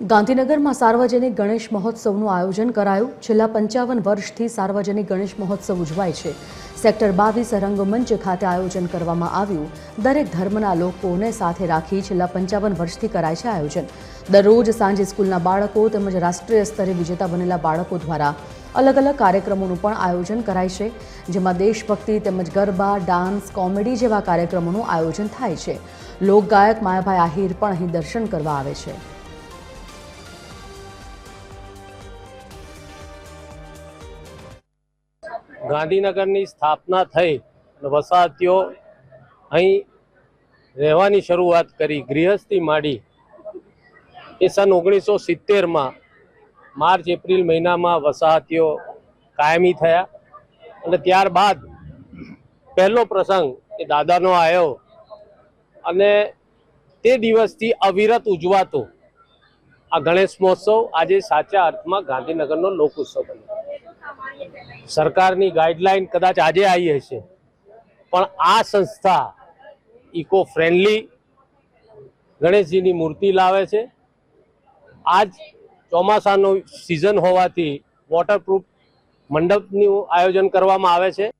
ગાંધીનગરમાં સાર્વજનિક ગણેશ મહોત્સવનું આયોજન કરાયું. છેલ્લા પંચાવન વર્ષથી સાર્વજનિક ગણેશ મહોત્સવ ઉજવાય છે. સેક્ટર બાવીસ રંગમંચ ખાતે આયોજન કરવામાં આવ્યું. દરેક ધર્મના લોકોને સાથે રાખી છેલ્લા પંચાવન વર્ષથી કરાય છે આયોજન. દરરોજ સાંજે સ્કૂલના બાળકો તેમજ રાષ્ટ્રીય સ્તરે વિજેતા બનેલા બાળકો દ્વારા અલગ અલગ કાર્યક્રમોનું પણ આયોજન કરાય છે. જેમાં દેશભક્તિ તેમજ ગરબા, ડાન્સ, કોમેડી જેવા કાર્યક્રમોનું આયોજન થાય છે. લોકગાયક માયાભાઈ આહિર પણ અહીં દર્શન કરવા આવે છે. ગાંધીનગરની સ્થાપના થઈ વસાહતીઓ અહીં રહેવાની શરૂઆત કરી, ગૃહસ્થી માંડી. એ સન ઓગણીસો સિત્તેરમાં માર્ચ, એપ્રિલ મહિનામાં વસાહતીઓ કાયમી થયા અને ત્યારબાદ પહેલો પ્રસંગ એ દાદાનો આવ્યો અને તે દિવસથી અવિરત ઉજવાતો આ ગણેશ મહોત્સવ આજે સાચા અર્થમાં ગાંધીનગરનો લોક ઉત્સવ બન્યો. સરકારની ગાઈડલાઈન કદાચ આજે આવી હશે. પણ આ સંસ્થા ઇકો ફ્રેન્ડલી ગણેશજીની મૂર્તિ લાવે છે. આજ ચોમાસાનો સિઝન હોવાથી વોટરપ્રૂફ મંડપનું આયોજન કરવામાં આવે છે.